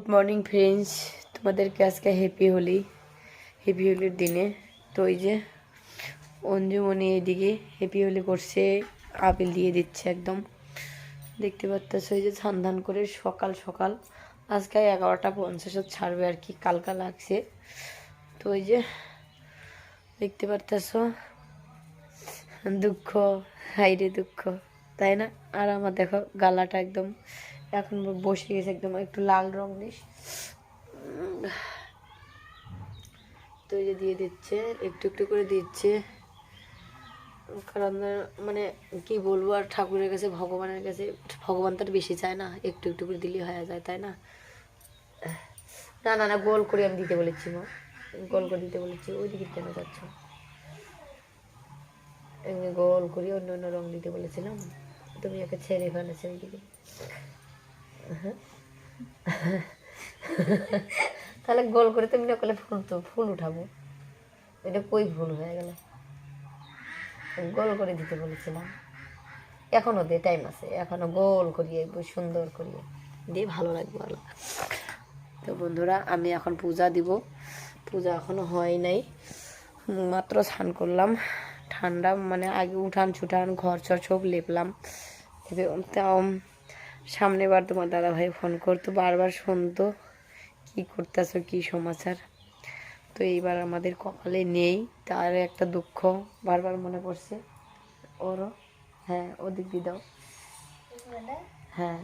Good morning friends তোমাদেরকে আজকে happy Holi happy হোলির দিনে। তো ওই যে অঞ্জুমণি এদিকে হ্যাপি হোলি করছে, আপেল দিয়ে দিচ্ছে একদম। দেখতে পাচ্ছ ওই যে ধান ধান করে সকাল সকাল। আজকে এগারোটা পঞ্চাশত ছাড়বে আর কি, কালকা লাগছে। তো ওই যে, দেখতে পারতেছ? দুঃখ হাইরে দুঃখ। তাই না? আর আমার দেখো, গালাটা একদম এখন বসে গেছে একদম একটু লাল রং দিস তো এই যে দিয়ে দিচ্ছে, একটু একটু করে দিচ্ছে। কারণ মানে কি বলব, আর ঠাকুরের কাছে, ভগবানের কাছে, ভগবান তার বেশি চায় না, একটু একটু করে দিলেই হয়ে যায়, তাই না? না না না, গোল করে আমি দিতে বলেছি, মা। গোল করে দিতে বলেছি, ওই দিকে কেন যাচ্ছ? গোল করে অন্য অন্য রং দিতে বলেছিলাম, তুমি ওকে ছেড়ে ফেলেছো ওইদিকে। হ্যাঁ। তাহলে গোল করে তুমি না ফুল তো ফুল উঠাবো। এটা কই ভুল হয়ে গেল? গোল করে দিতে বলেছিলাম। এখনও দে টাইম আছে। এখনও গোল করিয়ে সুন্দর করিয়ে। দিয়ে ভালো লাগবে ভালো তো বন্ধুরা, আমি এখন পূজা দিব। পূজা এখনও হয় নাই। মাত্র স্নান করলাম। ঠান্ডা মানে আগে উঠান ছুটান ঘর চর সব লেপলাম। এবার তাও সামনে বার তোমার দাদা ভাই ফোন করতো, বারবার শুনতো, কি করতেছো, কি সমাচার? তো এইবার আমাদের কপালে নেই, তার একটা দুঃখ বারবার মনে পড়ছে। ওরও হ্যাঁ ওদিক দিয়ে দাও। হ্যাঁ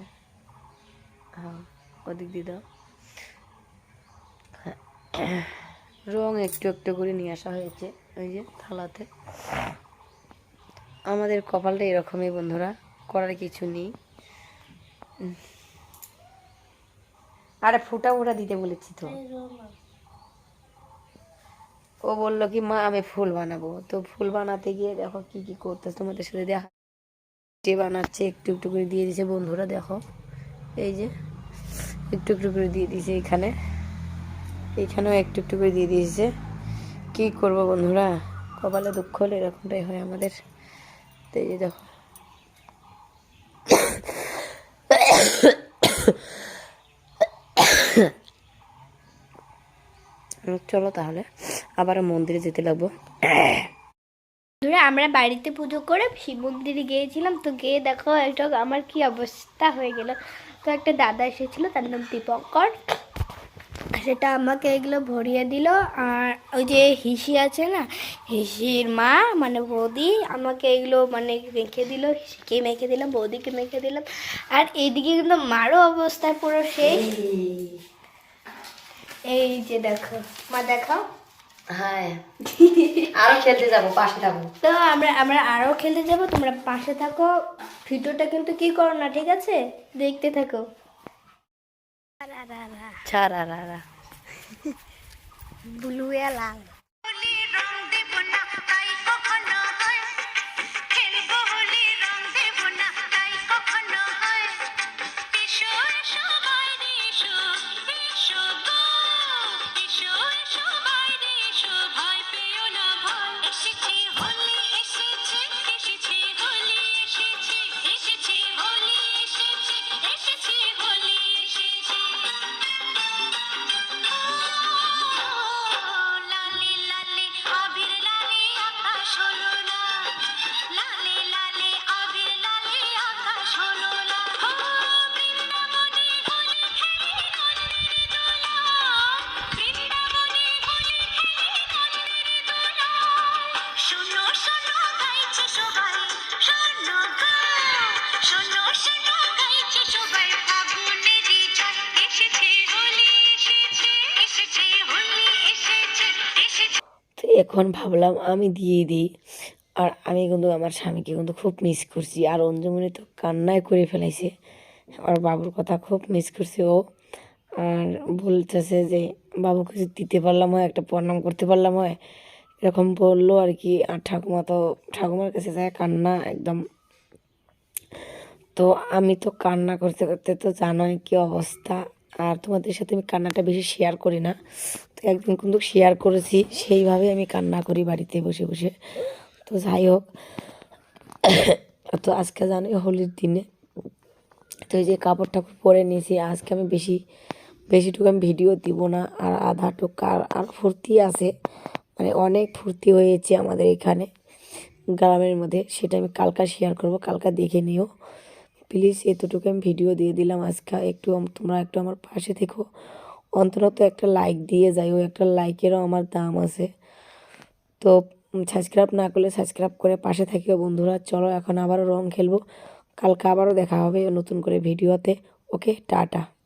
হ্যাঁ ওদিক দিয়ে দাও। হ্যাঁ। রং একটু একটু করে নিয়ে আসা হয়েছে, ওই যে থালাতে। আমাদের কপালটা এরকমই বন্ধুরা, করার কিছু নেই। আরে ফুটা ফুটা দিতে বলেছি তো। ও বলল কি মা আমি ফুল বানাবো। তো ফুল বানাতে গিয়ে দেখো কি কি করতে তোমাদের সাথে দেখা যে বানাচ্ছে একটু একটু করে দিয়ে দিছে বন্ধুরা দেখো। এই যে একটু একটু করে দিয়ে দিয়েছে এখানে। এখানেও একটু একটু করে দিয়ে দিয়েছে। কি করব বন্ধুরা? কপালে দুঃখ হলে এরকমটাই হয় আমাদের। তো এই যে দেখো। চলো তাহলে আবার মন্দিরে যেতে লাগবো। ধরে আমরা বাড়িতে পুজো করে শিব মন্দিরে গিয়েছিলাম, তো গিয়ে দেখো একটা আমার কি অবস্থা হয়ে গেল। তো একটা দাদা এসেছিল, তার নাম দীপঙ্কর। সেটা আমাকে এগুলো ভরিয়ে দিল, আর ওই যে হিসি আছে না, হিসির মা মানে বৌদি, আমাকে এগুলো মানে মেখে দিল, হিসিকে মেখে দিলাম, বৌদিকে মেখে দিলাম। আর এইদিকে কিন্তু মারও অবস্থা পুরো সেই এই যে দেখো মা দেখাও। হ্যাঁ। আরও খেলতে যাব পাশে থাকো। তো আমরা আমরা আরও খেলতে যাব তোমরা পাশে থাকো। ভিডিওটা কিন্তু কি করো না ঠিক আছে? দেখতে থাকো। ছাড়া ব্লু লাল। লালি এখন ভাবলাম আমি দিয়ে দিই। আর আমি কিন্তু আমার স্বামীকে কিন্তু খুব মিস করছি। আর অঞ্জুমণি তো কান্নায় করে ফেলাইছে। আর বাবুর কথা খুব মিস করছে ও। আর বলতেছে যে বাবুকে কিছু দিতে পারলাম হয়, একটা প্রণাম করতে পারলাম হয়। এরকম বলল আর কি। আর ঠাকুমা তো, ঠাকুমার কাছে যায় কান্না একদম। তো আমি তো কান্না করতে করতে তো জানোই কি অবস্থা। আর তোমাদের সাথে আমি কান্নাটা বেশি শেয়ার করি না। একদিন কিন্তু শেয়ার করেছি, সেইভাবে আমি কান্না করি বাড়িতে বসে বসে। তো যাই হোক, তো আজকে জানোই হোলির দিনে, তো এই যে কাপড় পরে নিয়েছি, আজকে আমি বেশি, বেশিটুকু আমি ভিডিও দিব না, আর আধাটুক আর আর ফুর্তি আছে মানে অনেক ফুর্তি হয়েছে আমাদের এখানে, গ্রামের মধ্যে, সেটা আমি কালকা শেয়ার করব, কালকা দেখে নিও। প্লিজ এতটুকু আমি ভিডিও দিয়ে দিলাম আজকে, একটু তোমরা একটু আমার পাশে থেকো। অন্তত একটা লাইক দিয়ে যাই ওই একটা লাইকেরও আমার দাম আছে। তো সাবস্ক্রাইব না করলে সাবস্ক্রাইব করে পাশে থাকিও বন্ধুরা। চলো এখন আবারও রং খেলব। কালকে আবারও দেখা হবে নতুন করে ভিডিওতে ওকে টাটা।